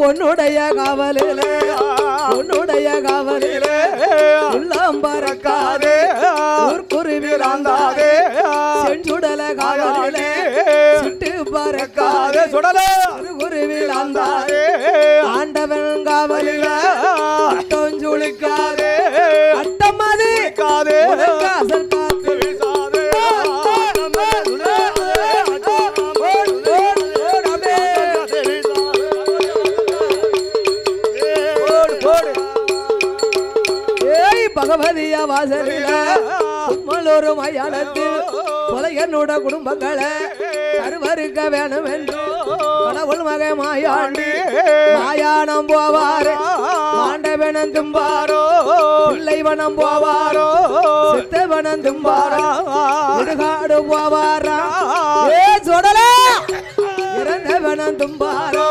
உன்னுடைய காவலிலே உன்னுடைய காவலிலே. உள்ளம் பறக்காதே ஊர்க்குருவி விளாந்தாதே செஞ்சுடல காவலிலே சிட்டு பறக்காதே. சுடலே. குருவி விளாந்தாதே ஆண்டவன் காவலிலே அட்டம் சுழிக்காதே அட்டம் அது. காதே அசல் போடு. ஏய் பகவதிய வாசலில மலோரு மயானத்தில் கொலையனோட குடும்பங்களை கருவறுக்க வேணும் என்று கடவுள் மகை மாயாண்டி மாயானம் போவாரே ஆண்டவனம் தும்பாரோ பிள்ளைவனம் போவாரோ சித்தவனம் தும்பாரா இடுகாடு போவாரா? ஏ சுடல! இறந்தவனம் தும்பாரோ